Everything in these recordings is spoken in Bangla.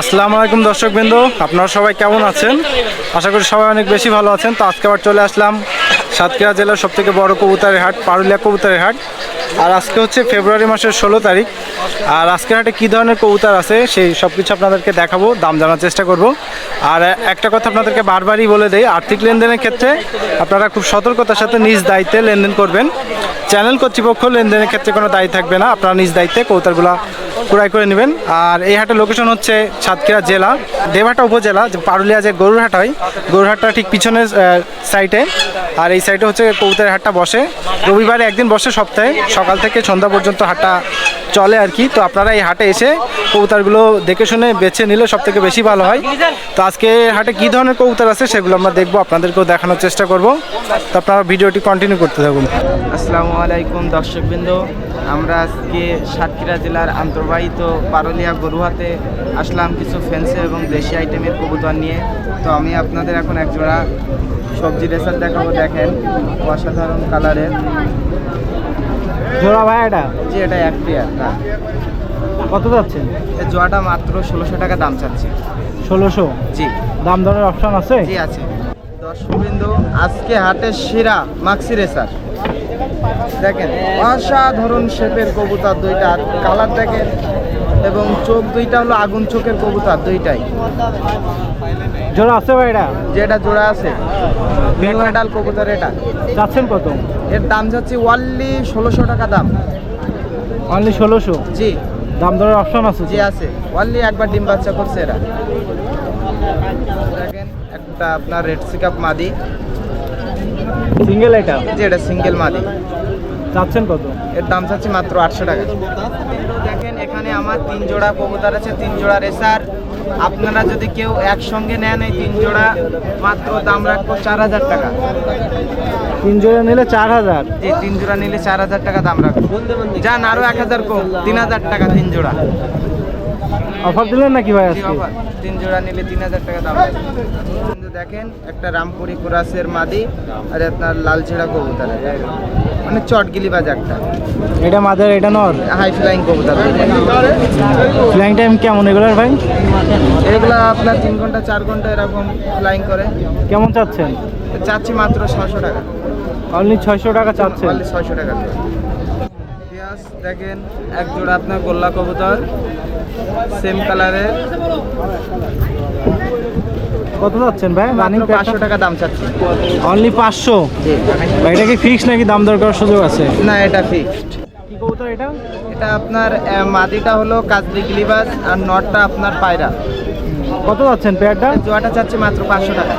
আসসালামু আলাইকুম দর্শকবৃন্দ, আপনারা সবাই কেমন আছেন? আশা করি সবাই অনেক বেশি ভালো আছেন। তো আজকে আবার চলে আসলাম সাতক্ষীরা জেলার সবথেকে বড় কবুতরের হাট পারুলিয়া কবুতরের হাট আর আজকে হচ্ছে ফেব্রুয়ারি মাসের ষোলো তারিখ। আর আজকের হাটে কী ধরনের কবুতর আছে, সেই সব কিছু আপনাদেরকে দেখাবো, দাম জানার চেষ্টা করব। আর একটা কথা আপনাদেরকে বারবারই বলে দেয় আর্থিক লেনদেনের ক্ষেত্রে আপনারা খুব সতর্কতার সাথে নিজ দায়িত্বে লেনদেন করবেন। চ্যানেল কর্তৃপক্ষ লেনদেনের ক্ষেত্রে কোনো দায়ী থাকবে না, আপনারা নিজ দায়িত্বে কবুতরগুলো ক্রয় করে নেবেন। আর এই হাটের লোকেশন হচ্ছে সাতক্ষীরা জেলা দেবহাটা উপজেলা, যে পারুলিয়া যে গরুরহাট হয়, গরুরহাটটা ঠিক পিছনের সাইডে আর এই সাইডে হচ্ছে কবুতরের হাটটা বসে। রবিবারে একদিন বসে সপ্তাহে, সকাল থেকে সন্ধ্যা পর্যন্ত হাটটা চলে আর কি। তো আপনারা এই হাটে এসে কবুতরগুলো দেখে শুনে বেছে নিলে সব থেকে বেশি ভালো হয়। তো আজকে হাটে কী ধরনের কবুতর আছে সেগুলো আমরা দেখব, আপনাদেরকেও দেখানোর চেষ্টা করব। তো আপনারা ভিডিওটি কন্টিনিউ করতে থাকুন। আসসালামু আলাইকুম দর্শকবৃন্দ, আমরা আজকে সাতক্ষীরা জেলার আন্তর্বাহিত পারলিয়া গরুহাতে আসলাম কিছু ফ্যান্সি এবং দেশি আইটেমের কবুতর নিয়ে। তো আমি আপনাদের এখন একজোড়া সবজি রেসার দেখাবো, দেখেন, অসাধারণ কালারের জোড়া ভাই এটা? যে এটা এক পেয়ার না কত যাচ্ছেন? এই জোড়াটা মাত্র ষোলোশো টাকা দাম চাচ্ছি। ষোলোশো? জি। দাম দরের অপশন আছে? জি আছে। দর্শকবৃন্দ আজকে হাটের সেরা মাক্সি রেসার দেখেন অসাধারণ শেপের কবুতর দুইটা কালার দেখেন এবং চোখ দুইটা হলো আগুন চোখের কবুতর দুইটাই। জোড়া আছে ভাই এটা? যেটা জোড়া আছে মেডাল কবুতর এটা। যাচ্ছেন কত? এর দাম যাচ্ছে ওয়ানলি ষোলোশো টাকা দাম। অনলি ষোলোশো? জি। দাম দরের অপশন আছে জি আছে। ওয়ানলি একবার ডিম বাচ্চা করছে এরা। দেখেন একটা আপনার রেড সিকাপ মাদি। সিঙ্গেল এটা? জি এটা সিঙ্গেল মাদি। যাচ্ছেন কত? এর দাম চাচ্ছি মাত্র আটশো টাকা। দেখেন এখানে আমার তিন জোড়া কবুতর আছে তিন জোড়া রেসার। আপনারা যদি কেউ একসঙ্গে নেন এই তিন জোড়া মাত্র দাম রাখব চার হাজার টাকা। তিন জোড়া নিলে চার হাজার? জি তিন জোড়া নিলে চার হাজার টাকা দাম রাখব। যান আরও এক হাজার কম তিন হাজার টাকা তিন জোড়া। অফার দিলেন নাকি ভাই অফার তিন জোড়া নিলে তিন হাজার টাকা দাম দেখেন একটা রামপুরি কুরাসের মাদি আর আপনার লাল ছেঁড়া কবুতর। মানে চটগিলি বাজ একটা। এটা মাদার এটা নর? হাই ফ্লাইং কবুতর। ফ্লাইং টাইম কেমন এগুলোর ভাই? এগুলো আপনার তিন ঘণ্টা চার ঘণ্টা এরকম ফ্লাইং করে। কেমন চাচ্ছেন? চাচ্ছি মাত্র ছশো টাকা। অনলি ছয়শো টাকা চাচ্ছেন? অনলি ছয়শো টাকা। পেঁয়াজ দেখেন এক জোড়া আপনার গোল্লা কবুতর সেম কালারের কত চাচ্ছেন ভাই? রানিং পাঁচশো টাকা দাম চাচ্ছি। অনলি পাঁচশো? এটা কি ফিক্স নাকি দাম দর করার সুযোগ আছে? না এটা ফিক্সড কি কবুতর এটা? এটা আপনার মাদিটা হলো কাজলি গিলিবাস আর নটটা আপনার পায়রা। কত যাচ্ছেন পেয়ারটা জোয়াটা চাচ্ছে মাত্র পাঁচশো টাকা।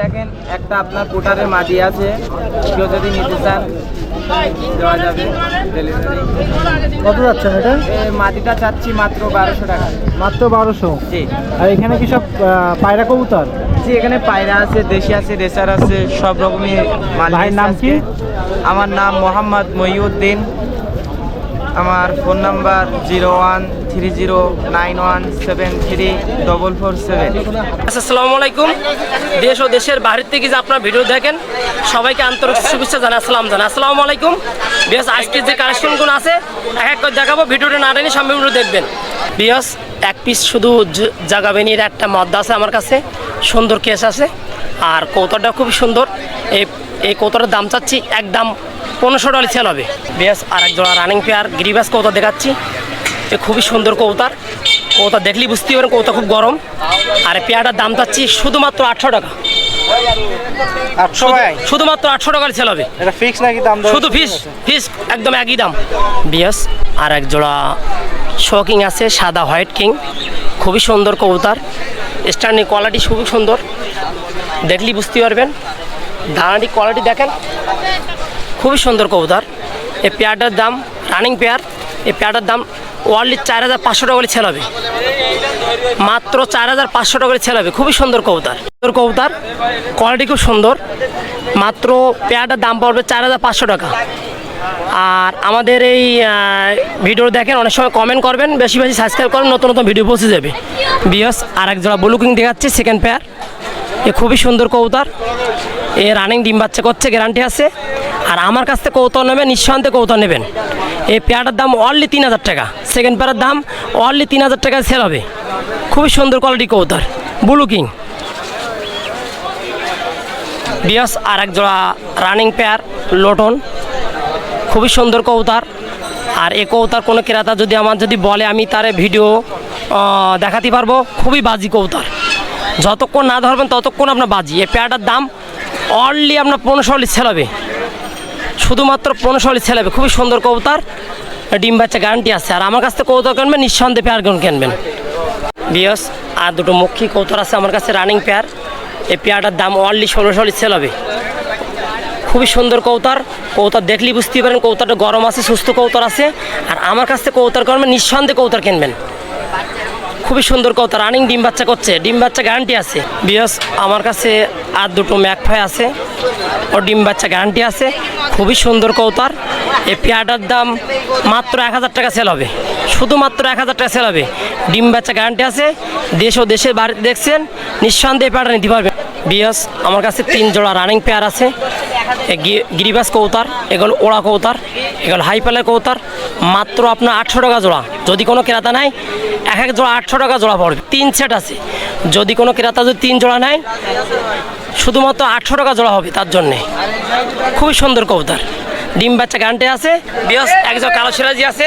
দেখেন একটা আপনার কোটারের মাদি আছে। কেউ যদি নিতে চান কত যাচ্ছেন এটা? মাটিটা চাচ্ছি মাত্র বারোশো টাকা। মাত্র বারোশো? জি। আর এখানে কি সব পায়রা কবুতর? জি এখানে পায়রা আছে দেশি আছে রেসার আছে সব রকমই ভাইয়ের নাম কি? আমার নাম মোহাম্মদ মহিউদ্দিন আমার phone number zero one three zero nine one seven three double four seven আচ্ছা, আসসালামু আলাইকুম। দেশ ও দেশের বাইরের থেকে যে আপনার ভিডিও দেখেন সবাইকে আন্তরিক শুভেচ্ছা জানাই আসসালাম জানাই। আসসালামু আলাইকুম। বেশ আজকে যে কালেকশনগুলো আছে এক এক করে দেখাবো ভিডিওটা না টেনে সম্পূর্ণ দেখবেন। বিয়স এক পিস শুধু জাগাবেনির একটা মদ্দা আছে আমার কাছে সুন্দর কেস আছে। আর কৌতরটা খুব সুন্দর। এই এই কৌতরের দাম চাচ্ছি একদম পনেরোশো ডলার সেল হবে বেশ আর এক জোড়া রানিং পেয়ার গিরিবাস কৌতর দেখাচ্ছি। এ খুবই সুন্দর কৌতার। কৌতা দেখলেই বুঝতে পারেন কৌতা খুব গরম। আর এই পেয়ারটার দাম চাচ্ছি শুধুমাত্র আটশো টাকা। শুধুমাত্র আটশো টাকার সেল হবে। শুধু ফিস ফিস একদম একই দাম। বিয়াস আর এক জোড়া শোকিং আছে সাদা হোয়াইট কিং। খুবই সুন্দর কবুতার স্ট্যান্ডিং কোয়ালিটি খুবই সুন্দর। দেখলেই বুঝতে পারবেন। দাঁড়াটি কোয়ালিটি দেখেন। খুবই সুন্দর কবুতার এই পেয়ারটার দাম রানিং পেয়ার এই পেয়ারটার দাম ওয়ার্ল্ডলি চার হাজার পাঁচশো টাকা করে ছেল হবে। মাত্র চার হাজার পাঁচশো টাকা করে ছেল হবে। খুবই সুন্দর কবুতার। সুন্দর কবুতার। কোয়ালিটি খুব সুন্দর। মাত্র পেয়ারটার দাম পড়বে চার হাজার পাঁচশো টাকা। আর আমাদের এই ভিডিও দেখেন, অনেক সময় কমেন্ট করবেন, বেশি বেশি সাবস্ক্রাইব করেন নতুন নতুন ভিডিও পৌঁছে যাবে। বিয়স আর এক জোড়া ব্লুকিং দেখাচ্ছে সেকেন্ড পেয়ার এ খুবই সুন্দর কবুতর। এ রানিং ডিম বাচ্চা করছে গ্যারান্টি আছে। আর আমার কাছ থেকে কৌতল নেবেন, নিঃসন্দেহে কৌতল নেবেন। এই পেয়ারটার দাম অনলি তিন হাজার টাকা। সেকেন্ড পেয়ারের দাম অনলি তিন হাজার টাকায় সেল হবে। খুবই সুন্দর কোয়ালিটি কৌতার ব্লু কিং বিয়াস আর এক জোড়া রানিং পেয়ার লোটন খুবই সুন্দর কৌতার আর এ কৌতার কোনো ক্রেতা যদি আমার যদি বলে, আমি তার ভিডিও দেখাতে পারব। খুবই বাজি কৌতার যতক্ষণ না ধরবেন, ততক্ষণ আপনার বাজি। এ পেয়ারটার দাম অনলি আপনার পনেরোশো সেল হবে শুধুমাত্র পনেরোশো সেল হবে খুবই সুন্দর কৌতার ডিম বাচ্চা গ্যারান্টি আছে। আর আমার কাছ থেকে কৌতার কিনবেন, নিঃসন্দেহে পেয়ার কিনবেন। বিয়স আর দুটো মুখী কৌতার আছে আমার কাছে রানিং পেয়ার এই পেয়ারটার দাম অনলি ষোলোশো সেল হবে খুবই সুন্দর কৌতার কৌতার দেখলেই বুঝতেই পারেন কৌতারটা গরম আছে, সুস্থ কৌতার আছে। আর আমার কাছ থেকে কৌতার করবেন নিঃসন্দেহে কৌতার কিনবেন। খুবই সুন্দর কৌতার রানিং ডিম বাচ্চা করছে। ডিম বাচ্চা গ্যারান্টি আছে। বিয়স আমার কাছে আর দুটো ম্যাকফাই আছে। ও ডিম বাচ্চা গ্যারান্টি আছে। খুবই সুন্দর কৌতার। এই পেয়ারটার দাম মাত্র এক হাজার টাকা সেল হবে। শুধুমাত্র এক হাজার টাকা সেল হবে। ডিম বাচ্চা গ্যারান্টি আছে। দেশ ও দেশের বাড়িতে দেখছেন, নিঃসন্দেহে পেয়ারটা নিতে পারবেন বিয়স আমার কাছে তিন জোড়া রানিং পেয়ার আছে। গিরিবাস কৌতার, এগুলো ওড়া কৌতার, এগুলো হাই পালের কৌতার। মাত্র আপনার আটশো টাকা জোড়া। যদি কোনো ক্রেতা নেয় এক এক জোড়া আটশো টাকা জোড়া পড়বে। তিন সেট আছে। যদি কোনো ক্রেতা যদি তিন জোড়া নেয় শুধুমাত্র আটশো টাকা জোড়া হবে তার জন্যে। খুবই সুন্দর কৌতার ডিম বাচ্চা গ্যারান্টি আছে। বিয়স একজন কালো সিরাজি আছে।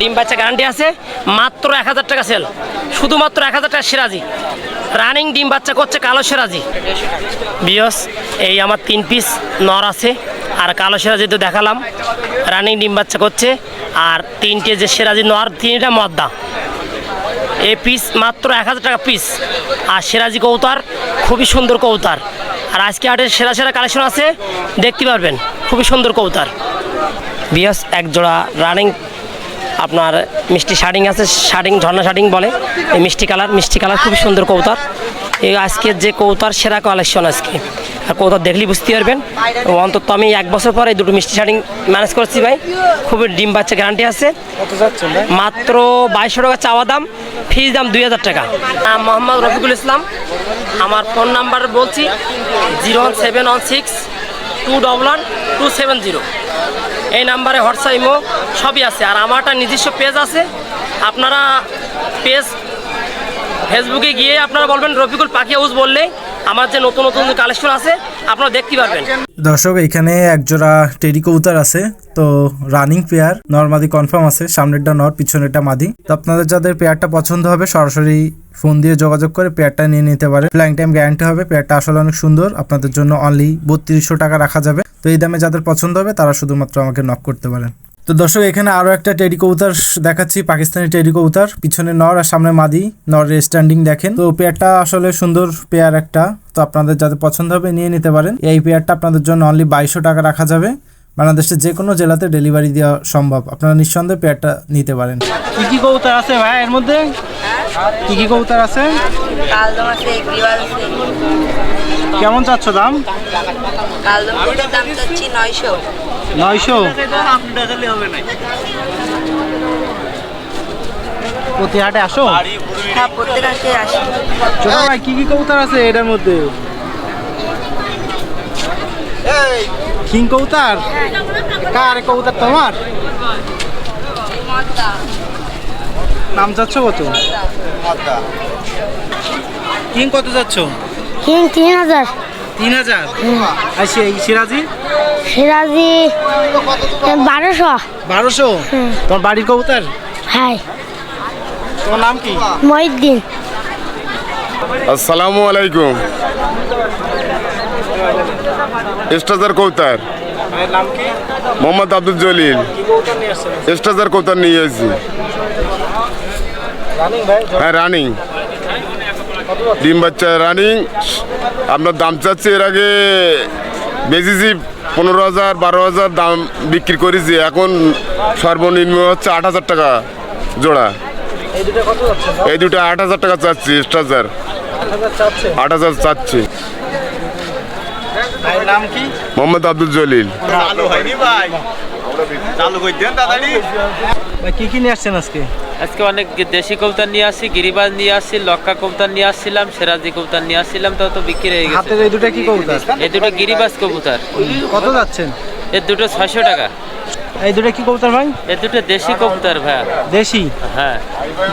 ডিম বাচ্চা গ্যারান্টি আছে। মাত্র এক হাজার টাকা সেল শুধুমাত্র এক হাজার টাকা সিরাজি। রানিং ডিম বাচ্চা করছে কালো সিরাজি। বিয়স এই আমার তিন পিস নর আছে। আর কালো সিরাজি তো দেখালাম। রানিং ডিম বাচ্চা করছে। আর তিনটে যে সিরাজি নর তিনটা মদ্দা। এই পিস মাত্র এক হাজার টাকা পিস আর সেরাজি কৌতার খুবই সুন্দর কৌতার আর আজকে হাটের সেরা সেরা কালেকশন আছে, দেখতে পারবেন, খুবই সুন্দর কৌতার বিয়াস এক জোড়া রানিং আপনার মিষ্টি শার্টিং আছে শার্টিং ঝর্ণা শার্টিং বলে, এই মিষ্টি কালার মিষ্টি কালার খুবই সুন্দর কৌতার এই আজকের যে কৌতার সেরা কালেকশন আজকে। আর কোথাও দেখলেই বুঝতে পারবেন। অন্তত আমি এক বছর পরে দুটো মিষ্টি শাড়ি ম্যানেজ করছি ভাই। খুবই ডিম বাচ্চা গ্যারান্টি আছে। মাত্র বাইশশো টাকা চাওয়া দাম ফিজ দাম দুই হাজার টাকা। মোহাম্মদ রফিকুল ইসলাম। আমার ফোন নাম্বার বলছি zero one seven one six two double one two seven zero এই নাম্বারে হোয়াটসঅ্যাপ ইমো সবই আছে। আর আমার একটা নিজস্ব পেজ আছে। আপনারা পেজ ফেসবুকে গিয়ে আপনারা বলবেন রফিকুল পাখি হাউস বললে আমার যে নতুন নতুন কালেকশন আছে, আপনারা দেখতে পারবেন। দর্শক, এখানে এক জোড়া টেডি কবুতর আছে, তো রানিং পেয়ার নর্মাদি কনফার্ম আছে, সামনেরটা নর পিছনেরটা মাদি। তো আপনাদের যাদের পেয়ারটা পছন্দ হবে, সরাসরি ফোন দিয়ে যোগাযোগ করে পেয়ারটা নিয়ে নিতে পারে। ফ্লাইং টাইম গ্যারান্টি হবে পেয়ারটা আসলে অনেক সুন্দর, আপনাদের জন্য অনলি বত্রিশশো টাকা রাখা যাবে। তো এই দামে যাদের পছন্দ হবে, তারা শুধুমাত্র আমাকে নক করতে পারেন। তো দর্শক এখানে আরও একটা টেডি কবুতর দেখাচ্ছি পাকিস্তানি টেডি কবুতর। পিছনে নর আর সামনে মাদি নরের স্ট্যান্ডিং দেখেন। তো পেয়ারটা আসলে সুন্দর পেয়ার একটা তো আপনাদের যাতে পছন্দ হবে নিয়ে নিতে পারেন। এই পেয়ারটা আপনাদের জন্য অনলি বাইশশো টাকা রাখা যাবে। বাংলাদেশের যে কোনো জেলাতে ডেলিভারি দেওয়া সম্ভব। আপনারা নিঃসন্দেহে পেয়ারটা নিতে পারেন। কি কি কবুতর আছে ভাই এর মধ্যে? কি কি কবুতর আছে? কালদম আছে গ্রিওয়াল আছে। কেমন চাচ্ছ দাম? কালদম দাম চাচ্ছি নয়শো। নয়শো। প্রতি হাটে আসো? হ্যাঁ প্রত্যেক হাটে আসি। ছোট ভাই কি কি কবুতর আছে এটার মধ্যে? কিং কবুতর? কার কবুতর তোমার? নাম যাচ্ছ কত? কিং কত যাচ্ছ তিন তিন হাজার। তিন হাজার? আর সেই সিরাজি? সিরাজি বারোশো। বারোশো? তোমার বাড়ির কবুতর? হাই। তোমার নাম কি? আসসালামু আলাইকুম। স্টাজার কৌতার নাম কি? মোহাম্মদ আব্দুল জলিল। স্টাজার কৌতার নিয়ে এসেছি। রানিং ভাই? হ্যাঁ রানিং। ডিম বাচ্চা রানিং। আপনার দাম চাচ্ছি এর আগে বেচেছি পনেরো হাজার বারো হাজার দাম বিক্রি করেছি। এখন সর্বনিম্ন হচ্ছে আট হাজার টাকা জোড়া। এই দুটো কত যাচ্ছে এই দুটো আট হাজার টাকা চাচ্ছি স্টাজার আট হাজার চাচ্ছে। মোহাম্মদ আব্দুল জলিল। চালু হয়নি ভাই। চালু করে দেন তাড়াতাড়ি। ভাই কি কি নিয়ে আসছেন আজকে? আজকে অনেক দেশি কবুতর নিয়ে আসি গিরিবাজ নিয়ে আসছি লক্কা কবুতর নিয়ে আসছিলাম সেরাজি কবুতর নিয়ে আসছিলাম তো তো বিক্রি হয়ে গেছে। হাতের এই দুটো কি কবুতর? এই দুটো গিরিবাজ কবুতর। কত যাচ্ছেন? এর দুটো ছয়শো টাকা। এই দুটো কি কবুতর ভাই? এই দুটো দেশি কবুতর ভাইয়া দেশি? হ্যাঁ।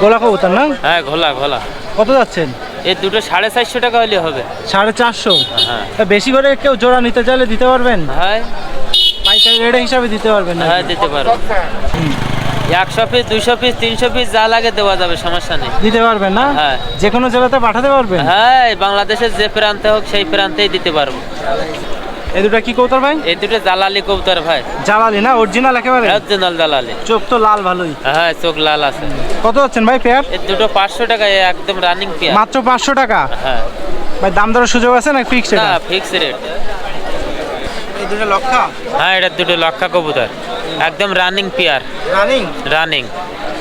গোলা কবুতর না? হ্যাঁ ঘোলা ঘোলা। কত যাচ্ছেন? এর দুটো সাড়ে চারশো টাকা হলে হবে। সাড়ে চারশো? হ্যাঁ। তা বেশি করে কেউ জোড়া নিতে চাইলে দিতে পারবেন? হ্যাঁ পাইকারি রেট হিসাবে দিতে পারবেন হ্যাঁ দিতে পারো একশো পিস দুইশো পিস তিনশো পিস যা লাগে দেওয়া যাবে সমস্যা নেই। দিতে পারবেন না? হ্যাঁ। যে কোনো জেলাতে পাঠাতে পারবেন? হ্যাঁ বাংলাদেশের যে প্রান্তে হোক সেই প্রান্তেই দিতে পারব। এই দুটো কি কবুতর ভাই? এই দুটো জালালি কবুতর ভাই। জ্বালালি না? অরিজিনাল একেবারে? অরিজিনাল জালালি। চোখ তো লাল ভালোই। হ্যাঁ চোখ লাল আছে। কত যাচ্ছেন ভাই পেয়ার এর দুটো পাঁচশো টাকা একদম রানিং পেয়ার মাত্র পাঁচশো টাকা? হ্যাঁ। ভাই দাম দরের সুযোগ আছে না ফিক্সড না ফিক্স রেট এই দুটো লক্ষা? হ্যাঁ এটা দুটো লক্ষা কবুতর। একদম রানিং পেয়ার রানিং রানিং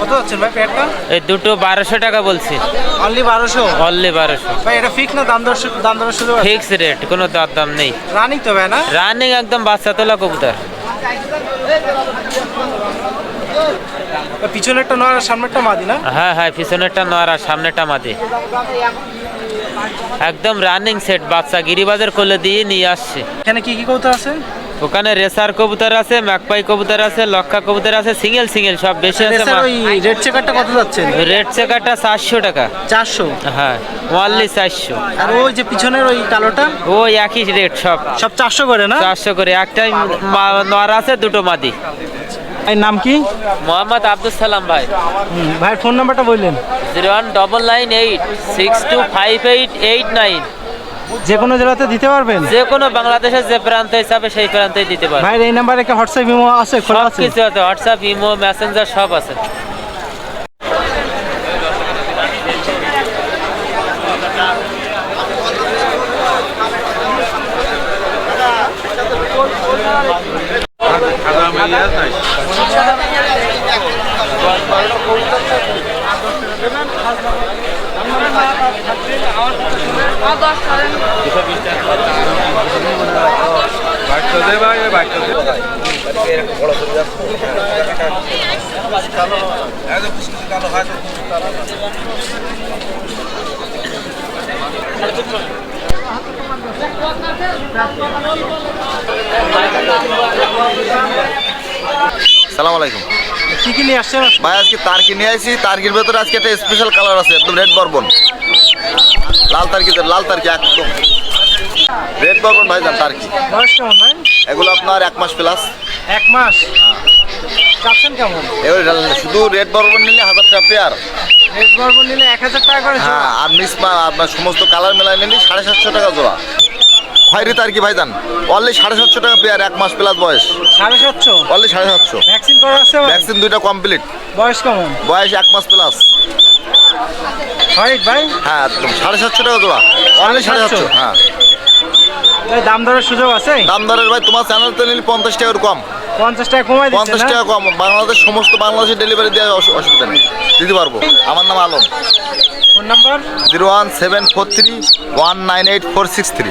কত যাচ্ছেন ভাই পেয়ারটা এই দুটো বারোশো টাকা বলছি। অনলি বারোশো? অনলি বারোশো। ভাই এটা ফিক্স না? দাম দর দাম সুযোগ ফিক্স রেট কোনো দর দাম নেই। রানিং তো ভাই না? রানিং একদম বাচ্চা তোলা কবুতর পিছনেরটা নয় আর সামনেরটা মাদি না? হ্যাঁ হ্যাঁ পিছনেরটা নয় আর সামনেরটা মাদি। একদম রানিং সেট বাচ্চা গিরিবাজার কোলে দিয়ে নিয়ে আসছে। এখানে কি কি কবুতর আছে? ওখানে রেসার কবুতর আছে ম্যাকপাই কবুতর আছে লক্ষা কবুতর আছে সিঙ্গেল সিঙ্গেল সব বেশি আছে ওই রেড চেকারটা কত যাচ্ছেন রেড চেকারটা চারশো টাকা। চারশো? হ্যাঁ ওয়ানলি চারশো। আর ওই যে পিছনের ওই কালোটা? ওই একই রেট সব। সব চারশো করে না? চারশো করে একটাই নর আছে দুটো মাদি। এই নাম কি? মোহাম্মদ আব্দুল সালাম ভাই। ভাই ফোন নাম্বারটা বললেন। Zero one double nine eight six two five eight eight nine. যে কোনো জেলাতে দিতে পারবেন? যে কোনো বাংলাদেশের যে প্রান্তে হিসাবে সেই প্রান্তে দিতে পারবেন ভাই এই নাম্বারে কি হোয়াটসঅ্যাপ ইমো আছে? খোলা সব আছে? কিছু আছে হোয়াটসঅ্যাপ ইমো মেসেঞ্জার সব আছে। সালাম আলাইকুম। কি কি নিয়ে আসছেন? ভাই আজকে তার্কি নিয়ে আসি তার্কির ভেতরে আজকে একটা স্পেশাল কালার আছে একদম রেড বর্বন লাল তার্কি লাল তার্কি একদম। রেড বর্বন ভাই যান তার্কি বয়স কেমন ভাই? এগুলো আপনার এক মাস প্লাস এক মাস? চাচ্ছেন কেমন? এগুলো শুধু রেড বর্বন নিলে হাজার টাকা পেয়ার। রেড বর্বন নিলে এক হাজার টাকা করে হ্যাঁ আর মিস আপনার সমস্ত কালার মেলায় নিলে সাড়ে সাতশো টাকা জোড়া। খয়রি তার্কি ভাই যান অনলি সাড়ে সাতশো টাকা পেয়ার এক মাস প্লাস বয়স। সাড়ে সাতশো? অনলি সাড়ে সাতশো। ভ্যাকসিন করা আছে ভ্যাকসিন দুইটা কমপ্লিট বয়স কেমন? বয়স এক মাস প্লাস হোয়াইট ভাই? হ্যাঁ সাড়ে সাতশো টাকা জোড়া। অনলি সাড়ে সাতশো? হ্যাঁ। এই দাম দরের সুযোগ আছে? দাম দরের ভাই তোমার চ্যানেল তো নিলে পঞ্চাশ টাকার কম। পঞ্চাশ টাকা কমাই পঞ্চাশ টাকা কম। বাংলাদেশ সমস্ত বাংলাদেশে ডেলিভারি দেওয়ার অসুবিধা নেই। দিতে পারব। আমার নাম Alam. Phone number? Zero one seven four three one nine eight four six three.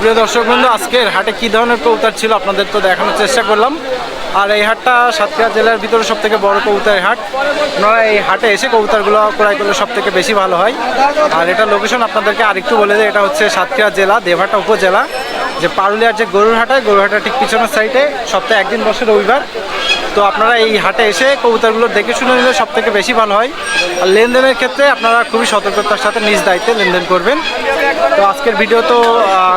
প্রিয় দর্শক বন্ধু, আজকের হাটে কি ধরনের কবুতর ছিল আপনাদের তো দেখানোর চেষ্টা করলাম। আর এই হাটটা সাতক্ষীরা জেলার ভিতরে সব থেকে বড় কবুতরের হাট। আপনারা এই হাটে এসে কবুতরগুলো ক্রয় করলে সব থেকে বেশি ভালো হয়। আর এটা লোকেশন আপনাদেরকে আরেকটু বলে দেয় এটা হচ্ছে সাতক্ষীরা জেলা দেবহাটা উপজেলা। যে পারুলিয়ার যে গরুর হাটায় গরুর হাটার ঠিক পিছনের সাইডে সপ্তাহে একদিন বসে রবিবার। তো আপনারা এই হাটে এসে কবুতরগুলো দেখে শুনে নিলে সব থেকে বেশি ভালো হয়। আর লেনদেনের ক্ষেত্রে আপনারা খুবই সতর্কতার সাথে নিজ দায়িত্বে লেনদেন করবেন। তো আজকের ভিডিও তো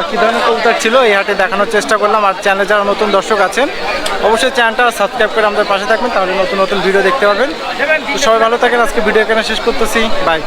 কী ধরনের কবুতর ছিল, এই হাটে দেখানোর চেষ্টা করলাম। আর চ্যানেলে যারা নতুন দর্শক আছেন, অবশ্যই চ্যানেলটা সাবস্ক্রাইব করে আমাদের পাশে থাকবেন, তাহলে নতুন নতুন ভিডিও দেখতে পাবেন। তো সবাই ভালো থাকেন, আজকে ভিডিও এখানে শেষ করতেছি। বাই